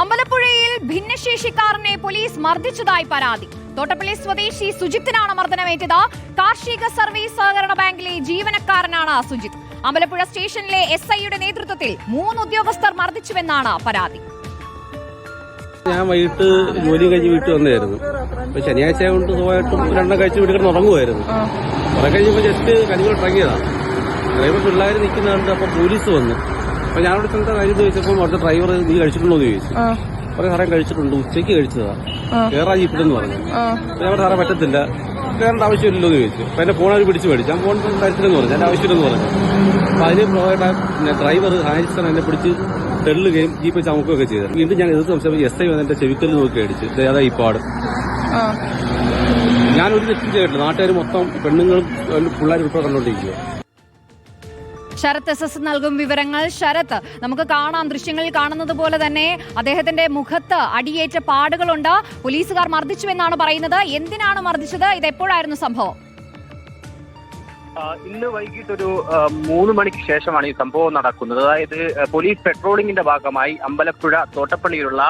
അമ്പലപ്പുഴയിൽ ഭിന്നശേഷിക്കാരനെ police മർദ്ദിച്ചതായി പരാതി. തോട്ടപ്പള്ളി സ്വദേശി സുജിത്തിനാണ് മർദ്ദനമേറ്റത്. കാർഷിക സർവീസ് സഹകരണ ബാങ്കിലെ ജീവനക്കാരനാണ് സുജിത്ത്. അമ്പലപ്പുഴ സ്റ്റേഷനിലെ എസ് ഐയുടെ നേതൃത്വത്തിൽ മൂന്ന് ഉദ്യോഗസ്ഥർ മർദ്ദിച്ചുവെന്നാണ് പരാതി. ഞാൻ വൈകിട്ട് ജോലി കഴിഞ്ഞ് വീട്ടിൽ വന്നായിരുന്നു അപ്പൊ ശനിയാഴ്ച കൊണ്ട് സുഖമായിട്ടും രണ്ടെണ്ണം കഴിച്ച് വീട്ടിൽ കിടന്ന് ഉറങ്ങുമായിരുന്നു. ഉറങ്ങി കഴിഞ്ഞപ്പോൾ ജസ്റ്റ് കനികൾ ഇറങ്ങിയതാണ് പിള്ളേർ നിൽക്കുന്ന കണ്ട് അപ്പൊ പോലീസ് വന്നു. അപ്പൊ ഞാനോട് ചെന്ന കാര്യം ചോദിച്ചപ്പോൾ അവിടുത്തെ ഡ്രൈവർ നീ കഴിച്ചിട്ടുണ്ടോ എന്ന് ചോദിച്ചു. കുറെ സാറേ കഴിച്ചിട്ടുണ്ട്. ഉച്ചയ്ക്ക് കഴിച്ചതാ. കേറാൻ ജീപ്പിലെന്ന് പറഞ്ഞു. പറഞ്ഞു, സാറേ പറ്റത്തില്ല. കയറേണ്ട ആവശ്യമില്ലല്ലോ എന്ന് ചോദിച്ചു. അപ്പൊ എന്റെ ഫോൺ അവർ പിടിച്ച് മേടിച്ചു. ഞാൻ ഫോൺ തരത്തിലെന്ന് പറഞ്ഞു. എന്റെ ആവശ്യമില്ലെന്ന് പറഞ്ഞു. അപ്പൊ അതിന് ഡ്രൈവർ ഹാരിസൺ എന്നെ പിടിച്ച് തെള്ളുകയും ജീപ്പ് ചമുക്കുകയൊക്കെ ചെയ്തു. വീണ്ടും ഞാൻ എതിർത്ത് സംശയം എസ് ഐ വന്ന് എന്റെ ചെവിക്കൽ നോക്കി അടിച്ചു. അതാ ഈ പാട്. ഞാൻ ഒരു തെറ്റും ചെയ്തിട്ടില്ല. നാട്ടുകാർ മൊത്തം പെണ്ണുങ്ങളും പിള്ളേരും ഉൾപ്പെടെ കണ്ടോണ്ടിരിക്കുക ശരത് എസ് എസ് നൽകും വിവരങ്ങൾ. ശരത് നമുക്ക് കാണാം. ദൃശ്യങ്ങളിൽ കാണുന്നത് പോലെ തന്നെ അദ്ദേഹത്തിന്റെ മുഖത്ത് അടിയേറ്റ പാടുകളുണ്ട്. പോലീസുകാർ മർദ്ദിച്ചുവെന്നാണ് പറയുന്നത്. എന്തിനാണ് മർദ്ദിച്ചത്? ഇത് എപ്പോഴായിരുന്നു സംഭവം ഇന്ന് വൈകിട്ട് ഒരു മൂന്ന് മണിക്ക് ശേഷമാണ് ഈ സംഭവം നടക്കുന്നത്. അതായത് പോലീസ് പെട്രോളിംഗിന്റെ ഭാഗമായി അമ്പലപ്പുഴ തോട്ടപ്പള്ളിയിലുള്ള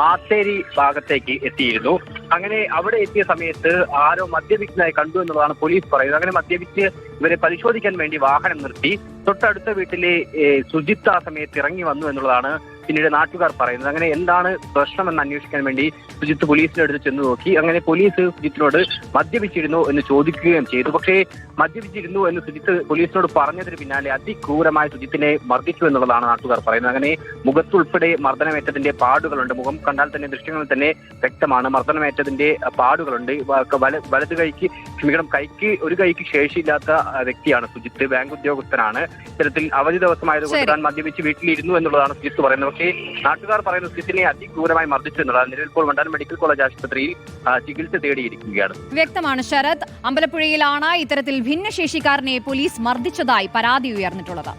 മാത്തേരി ഭാഗത്തേക്ക് എത്തിയിരുന്നു. അങ്ങനെ അവിടെ എത്തിയ സമയത്ത് ആരോ മദ്യപിക്കുന്നതായി കണ്ടു എന്നുള്ളതാണ് പോലീസ് പറയുന്നത്. അങ്ങനെ മദ്യപിച്ച് ഇവരെ പരിശോധിക്കാൻ വേണ്ടി വാഹനം നിർത്തി. തൊട്ടടുത്ത വീട്ടിലെ സുജിത്ത് ആ സമയത്ത് ഇറങ്ങി വന്നു എന്നുള്ളതാണ് പിന്നീട് നാട്ടുകാർ പറയുന്നത്. അങ്ങനെ എന്താണ് പ്രശ്നമെന്ന് അന്വേഷിക്കാൻ വേണ്ടി സുജിത്ത് പോലീസിന്റെ അടുത്ത് ചെന്ന് നോക്കി. അങ്ങനെ പോലീസ് സുജിത്തിനോട് മദ്യപിച്ചിരുന്നു എന്ന് ചോദിക്കുകയും ചെയ്തു. പക്ഷേ മദ്യപിച്ചിരുന്നു എന്ന് സുജിത്ത് പോലീസിനോട് പറഞ്ഞതിന് പിന്നാലെ അതിക്രൂരമായി സുജിത്തിനെ മർദ്ദിച്ചു എന്നുള്ളതാണ് നാട്ടുകാർ പറയുന്നത്. അങ്ങനെ മുഖത്തുൾപ്പെടെ മർദ്ദനമേറ്റതിന്റെ പാടുകളുണ്ട്. മുഖം കണ്ടാൽ തന്നെ ദൃശ്യങ്ങളിൽ തന്നെ വ്യക്തമാണ്. മർദ്ദനമേറ്റതിന്റെ പാടുകളുണ്ട്. വലത് കൈക്ക് ക്ഷമിക്കണം. കൈക്ക് ഒരു കൈക്ക് ശേഷിയില്ലാത്ത വ്യക്തിയാണ് സുജിത്ത്. ബാങ്ക് ഉദ്യോഗസ്ഥനാണ്. ഇത്തരത്തിൽ അവധി ദിവസമായതുകൊണ്ട്. താൻ മദ്യപിച്ച് വീട്ടിലിരുന്നു എന്നുള്ളതാണ് സുജിത്ത് പറയുന്നത്. പക്ഷേ നാട്ടുകാർ പറയുന്ന സ്ഥിതിനെ അതിക്രൂരമായി മർദ്ദിച്ചു എന്നുള്ളതാണ് നിലവിൽ ഇപ്പോൾ മെഡിക്കൽ കോളേജ് ആശുപത്രിയിൽ ചികിത്സ തേടിയിരിക്കുകയാണ്. വ്യക്തമാണ് ശരത്. അമ്പലപ്പുഴയിലാണ് ഇത്തരത്തിൽ ഭിന്നശേഷിക്കാരനെ പോലീസ് മർദ്ദിച്ചതായി പരാതി ഉയർന്നിട്ടുള്ളത്.